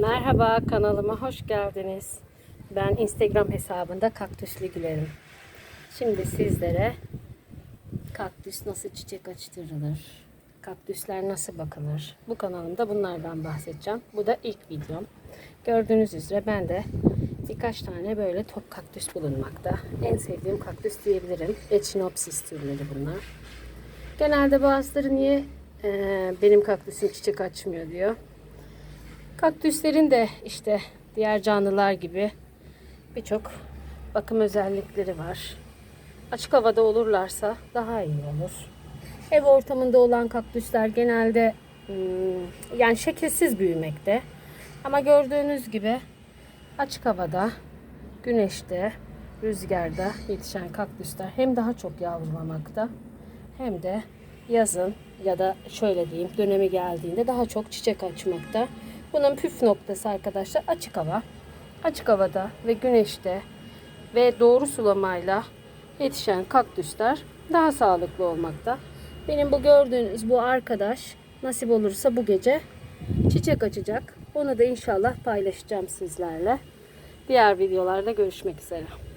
Merhaba kanalıma hoş geldiniz. Ben Instagram hesabında kaktüslü gülerim. Şimdi sizlere kaktüs nasıl çiçek açtırılır, kaktüsler nasıl bakılır. Bu kanalımda bunlardan bahsedeceğim. Bu da ilk videom. Gördüğünüz üzere ben de birkaç tane böyle top kaktüs bulunmakta. En sevdiğim kaktüs diyebilirim. Echinopsis türleri bunlar. Genelde bazıları niye eee, benim kaktüsüm çiçek açmıyor diyor. Kaktüslerin de işte diğer canlılar gibi birçok bakım özellikleri var. Açık havada olurlarsa daha iyi olur. Ev ortamında olan kaktüsler genelde hmm, yani şekilsiz büyümekte. Ama gördüğünüz gibi açık havada, güneşte, rüzgarda yetişen kaktüsler hem daha çok yavrulamakta hem de yazın ya da şöyle diyeyim dönemi geldiğinde daha çok çiçek açmakta. Bunun püf noktası arkadaşlar açık hava. Açık havada ve güneşte ve doğru sulamayla yetişen kaktüsler daha sağlıklı olmakta. Benim bu gördüğünüz bu arkadaş nasip olursa bu gece çiçek açacak. Onu da inşallah paylaşacağım sizlerle. Diğer videolarda görüşmek üzere.